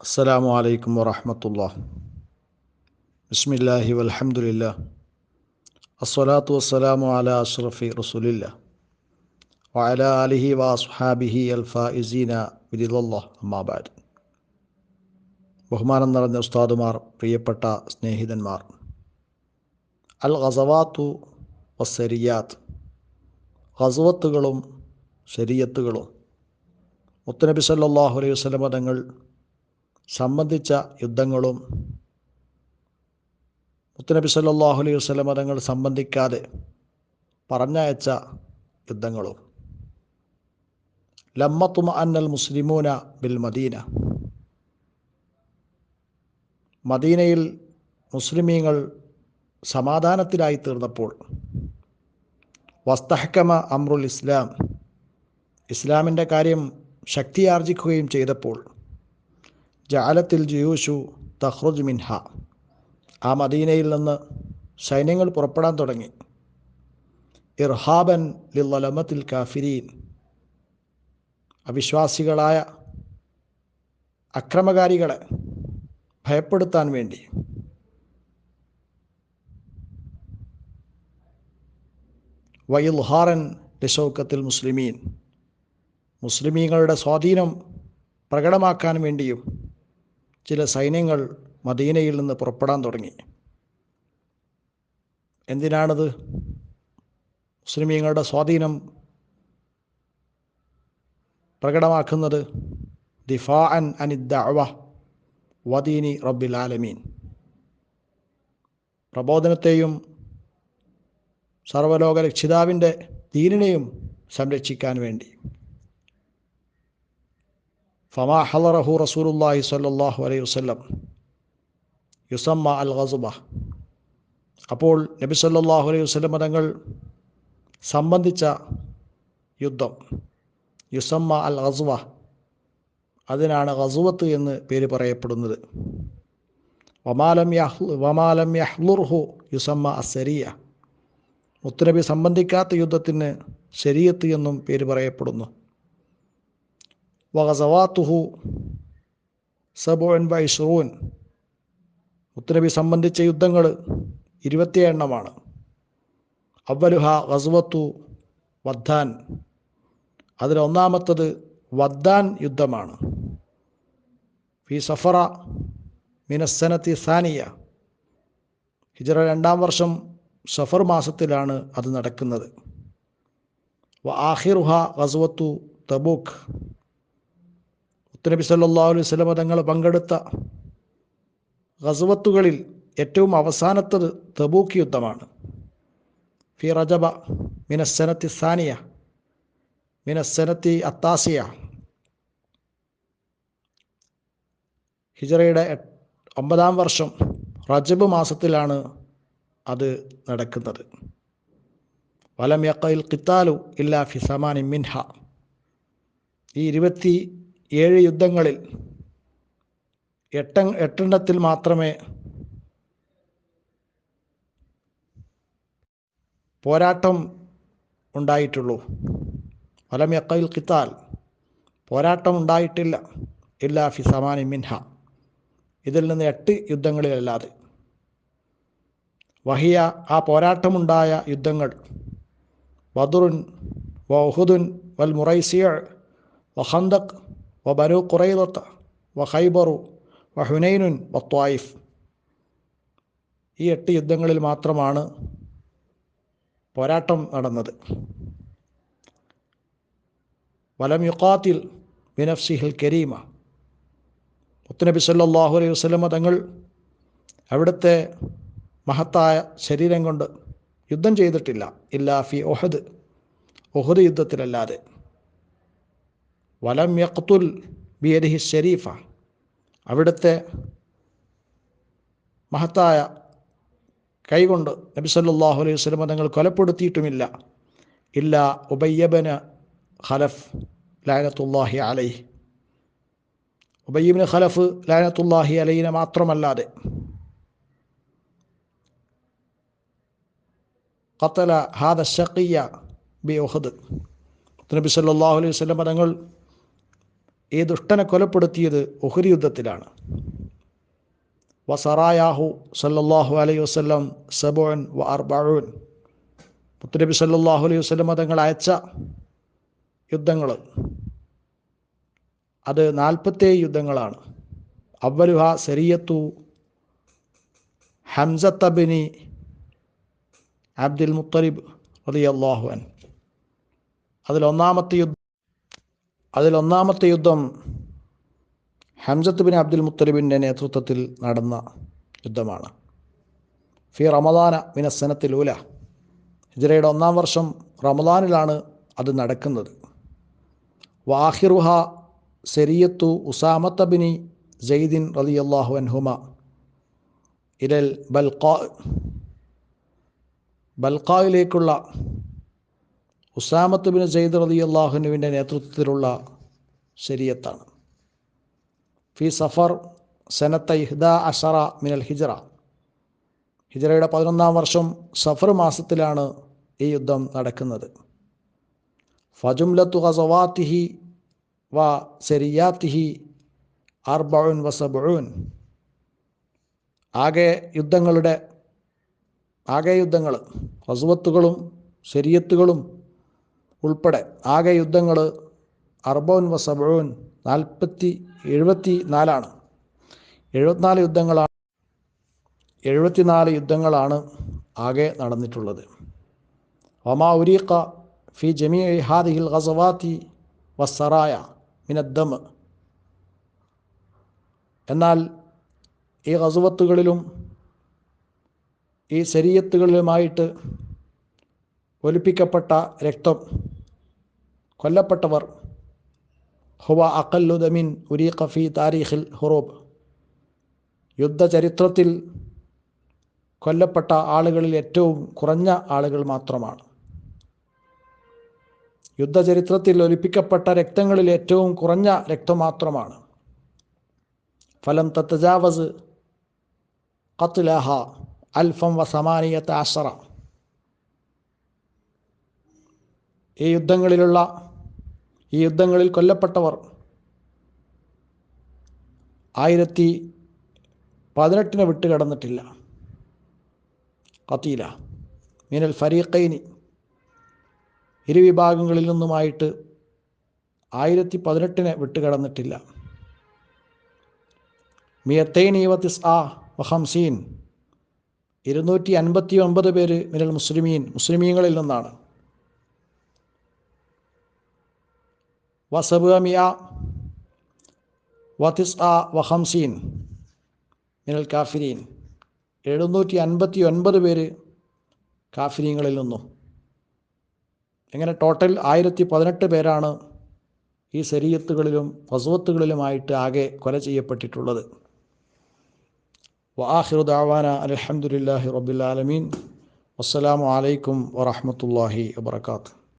السلام عليكم ورحمة الله بسم الله والحمد لله الصلاة والسلام على أشرف رسول الله وعلى آله وأصحابه الفائزين برضا الله أما بعد ബഹുമാനം നിറഞ്ഞ ഉസ്താദുമാർ പ്രിയപ്പെട്ട സ്നേഹിതന്മാർ അൽ ഗസവാത്തു വസരിയാത്ത് ഗസവത്തുകളും ശരീയത്തുകളും മുത്തനബി സല്ലാഹു അലൈഹി വസ്ലമ തങ്ങൾ സംബന്ധിച്ച യുദ്ധങ്ങളും മുത്തനബി സല്ലാഹു അലൈഹി വസ്ലം തങ്ങൾ സംബന്ധിക്കാതെ പറഞ്ഞയച്ച യുദ്ധങ്ങളും. ലമ്മത്തുമ അന്നൽ മുസ്ലിമൂന ബിൽ മദീന. മദീനയിൽ മുസ്ലിമീങ്ങൾ സമാധാനത്തിലായി തീർന്നപ്പോൾ വസ്തഹക്കമ അമ്രുൽ ഇസ്ലാം ഇസ്ലാമിന്റെ കാര്യം ശക്തിയാർജിക്കുകയും ചെയ്തപ്പോൾ ജാലത്തിൽ ജിയൂഷു തഹ്റുജ് മിൻഹ. ആ മദീനയിൽ നിന്ന് സൈന്യങ്ങൾ പുറപ്പെടാൻ തുടങ്ങി. ഇർഹാബൻ ലില്ലമത്തിൽ കാഫിരീൻ. അവിശ്വാസികളായ അക്രമകാരികളെ ഭയപ്പെടുത്താൻ വേണ്ടി. വയുൽഹാറൻ ലിഷൗക്കത്തിൽ മുസ്ലിമീൻ. മുസ്ലിമീങ്ങളുടെ സ്വാധീനം പ്രകടമാക്കാൻ വേണ്ടിയും ചില സൈന്യങ്ങൾ മദീനയിൽ നിന്ന് പുറപ്പെടാൻ തുടങ്ങി. എന്തിനാണത്? മുസ്ലിമീങ്ങളുടെ സ്വാധീനം പ്രകടമാക്കുന്നത് ദിഫാ അൻ അനിദ്ദഅവ വദീനി റബ്ബിൽ ആലമീൻ. പ്രബോധനത്തെയും സർവലോക രക്ഷിതാവിന്റെ ദീനിനെയും സംരക്ഷിക്കാൻ വേണ്ടി. ഫമാ ഹലറഹു റസൂലുല്ലാഹി സ്വല്ലല്ലാഹു അലൈഹി വസല്ലം. യുസമ്മ അൽ ഗസുബ അപ്പോൾ നബി സല്ലാഹു അലൈഹി വസല്ലം തങ്ങൾ സംബന്ധിച്ച യുദ്ധം യുസമ്മ അൽ ഗസുവ അതിനാണ് ഗസുവത്ത് എന്ന് പേര് പറയപ്പെടുന്നത്. വമാലം യഹ് വമാലം യഹ്ലുർഹു യുസമ്മ അസരിയ മുത്തുനബി സംബന്ധിക്കാത്ത യുദ്ധത്തിന് ശരീയത്ത് എന്നും പേര് പറയപ്പെടുന്നു. വഗസവാത്തുഹു സബോൻ ബൈഷറൂൻ മുത്തുനബി സംബന്ധിച്ച യുദ്ധങ്ങൾ ഇരുപത്തി എണ്ണമാണ് അവലുഹ ഗസ്വത്തു വദ്ദാൻ. അതിലൊന്നാമത്തത് വദ്ദാൻ യുദ്ധമാണ്. ഫി സഫറ മിനസ്സനത്തി സാനിയ. ഹിജറ രണ്ടാം വർഷം സഫർ മാസത്തിലാണ് അത് നടക്കുന്നത്. വ ആഹിറുഹ ഗസ്വത്തു തബൂക്ക്. മുത്തനബി സല്ലാ അലൈഹി സ്വലമ തങ്ങൾ പങ്കെടുത്ത ഗസവത്തുകളിൽ ഏറ്റവും അവസാനത്തത് തബൂക്ക് യുദ്ധമാണ്. ഫി റജബ മിനസ്സനത്തി സാനിയ മിനസ്സനത്തി അത്താസിയ. ഹിജറയുടെ ഒമ്പതാം വർഷം റജബ് മാസത്തിലാണ് അത് നടക്കുന്നത്. വലം യക്കയിൽ കിത്താലു ഇല്ലാ ഫി സമാനി മിൻഹ. ഈ ഇരുപത്തി ഏഴ് യുദ്ധങ്ങളിൽ എട്ട എട്ടെണ്ണത്തിൽ മാത്രമേ പോരാട്ടം ഉണ്ടായിട്ടുള്ളൂ. വലം യക്കയിൽ കിത്താൽ പോരാട്ടം ഉണ്ടായിട്ടില്ല. ഇല്ലാ ഫി സമാനി മിൻഹ. ഇതിൽ നിന്ന് എട്ട് യുദ്ധങ്ങളിലല്ലാതെ. വഹിയ ആ പോരാട്ടമുണ്ടായ യുദ്ധങ്ങൾ. ബദുറുൻ വഹുദുൻ വൽ മുറൈസിയ വ ഖന്തക് قريضة وخيبر وحنين والطائف. ഖൈബറു വ ഹുനൈനുൻ വ ത്വായിഫ് ഈ എട്ട് യുദ്ധങ്ങളിൽ മാത്രമാണ് പോരാട്ടം നടന്നത്. വലം യുക്കാത്തിൽ ബിനഫ്സിഹിൽ കരീമ. മുത്തനബി സല്ലാഹു അലൈഹി വസ്ലമ തങ്ങൾ അവിടുത്തെ മഹത്തായ ശരീരം കൊണ്ട് യുദ്ധം ചെയ്തിട്ടില്ല. ഇല്ലാ ഫി ഒഹദ് ഒഹദ് യുദ്ധത്തിലല്ലാതെ. വലം യക്തുൽ ബിയദിഹി ഷെരീഫ അവിടുത്തെ മഹത്തായ കൈകൊണ്ട് നബി സല്ലാഹു അലൈഹി വസ്ലമ തങ്ങൾ കൊലപ്പെടുത്തിയിട്ടുമില്ല. ഇല്ല ഉബയ്യബന് ഖലഫ് ലാനത്തുല്ലാഹി അലൈ ഉബയ്യബിന് ഖലഫ് ലാനത്തുല്ലാഹി അലൈനെ മാത്രമല്ലാതെ ഖത്തല ഹാദ ഷക്കിയ ബി ഒഹദ് നബി സല്ലാഹു അലൈഹി വസ്ലം തങ്ങൾ ഈ ദുഷ്ടനെ കൊലപ്പെടുത്തിയത് ഉഹരി യുദ്ധത്തിലാണ്. വസറായാഹു സല്ലാഹു അലൈഹി വസ്ലം സബോൻ വ അർബഊൻ മുത്തുനബി സല്ലാഹു അലൈഹി വസ്ലം തങ്ങൾ അയച്ച യുദ്ധങ്ങൾ. അത് നാൽപ്പത്തേഴ് യുദ്ധങ്ങളാണ്. അവരുഹ സെരിയത്തു ഹംസത്തബിനി അബ്ദുൽ മുത്തലിബ് റളിയല്ലാഹു അൻ അതിലൊന്നാമത്തെ യുദ്ധം അതിലൊന്നാമത്തെ യുദ്ധം ഹംസത്ത് ബിൻ അബ്ദുൽ മുത്തലിബിന്റെ നേതൃത്വത്തിൽ നടന്ന യുദ്ധമാണ്. ഫി റമദാന മിനസനത്തിലൂല ഹിജറയുടെ ഒന്നാം വർഷം റമദാനിലാണ് അത് നടക്കുന്നത്. വാഹിറുഹ സെരിയത്തു ഉസാമത്ത ബിനി ജയ്ദിൻ റലിയല്ലാഹു അൻഹുമ ഇരൽ ബൽഖാ ബൽഖായിലേക്കുള്ള ഉസാമത്ത് ബിൻ സെയ്ദ് റലി അള്ളാഹുനുവിന്റെ നേതൃത്വത്തിലുള്ള ശരീരത്താണ് ഫി സഫർ സനത്ത ഇഹ്ദ അഷറ മിനൽ ഹിജറ. ഹിജറയുടെ പതിനൊന്നാം വർഷം സഫർ മാസത്തിലാണ് ഈ യുദ്ധം നടക്കുന്നത്. ഫജുംലത്തു ഹസവാത്തിഹി വ സെരിയാത്തിഹി അർബഉൻ വസബുൻ ആകെ യുദ്ധങ്ങളുടെ ആകെ യുദ്ധങ്ങൾ ഹസുവത്തുകളും ശരീയത്തുകളും ഉൾപ്പെടെ ആകെ യുദ്ധങ്ങൾ അർബോൻ വസബോൻ നാൽപ്പത്തി എഴുപത്തി നാലാണ്. എഴുപത്തിനാല് യുദ്ധങ്ങളാണ് എഴുപത്തിനാല് യുദ്ധങ്ങളാണ് ആകെ നടന്നിട്ടുള്ളത്. ഒമാ ഉരീഖ ഫി ജമീ ഹാദിഹിൽ ഖസവാത്തി വസറായ മിനദ്ദം എന്നാൽ ഈ ഖസുവത്തുകളിലും ഈ ശരീരത്തുകളിലുമായിട്ട് ഒലിപ്പിക്കപ്പെട്ട രക്തം കൊല്ലപ്പെട്ടവർ. ഹുവ അക്കല്ലുദമിൻ ഉരീഖ ഫി താരീഖിൽ ഹുറൂബ്. യുദ്ധചരിത്രത്തിൽ കൊല്ലപ്പെട്ട ആളുകളിൽ ഏറ്റവും കുറഞ്ഞ ആളുകൾ മാത്രമാണ്. യുദ്ധചരിത്രത്തിൽ ഒലിപ്പിക്കപ്പെട്ട രക്തങ്ങളിൽ ഏറ്റവും കുറഞ്ഞ രക്തം മാത്രമാണ്. ഫലം തത്തജാവസ് ഖത്ലഹ അൽഫം വസമാനിയത്ത് അഷറ ഈ യുദ്ധങ്ങളിലുള്ള ഈ യുദ്ധങ്ങളിൽ കൊല്ലപ്പെട്ടവർ. ആയിരത്തി പതിനെട്ടിനെ വിട്ടുകടന്നിട്ടില്ല കത്തീല മീനൽ ഫരീഖൈനി ഇരു വിഭാഗങ്ങളിൽ നിന്നുമായിട്ട് ആയിരത്തി പതിനെട്ടിനെ വിട്ടുകടന്നിട്ടില്ല മിയത്തൈനി വത്തിസ് ആ വഹംസീൻ ഇരുന്നൂറ്റി അൻപത്തി ഒൻപത് പേര് മിനൽ മുസ്ലിമീൻ മുസ്ലിമീങ്ങളിൽ നിന്നാണ്. വസബമിയ വതിസ് ആ വഹംസീൻ മിനൽ കാഫിരീൻ എഴുന്നൂറ്റി അൻപത്തി ഒൻപത് പേര് കാഫിരീങ്ങളിൽ നിന്നും. ഇങ്ങനെ ടോട്ടൽ ആയിരത്തി പതിനെട്ട് പേരാണ് ഈ ശരീരത്തുകളിലും വസുവത്തുകളിലുമായിട്ട് ആകെ കൊല ചെയ്യപ്പെട്ടിട്ടുള്ളത്. വാഹിറു ദാവാന അലഹമുല്ലാഹി റബുലാലമീൻ വസ്സലാമു അലൈക്കും വറഹമത്തല്ലാഹി വാത്തു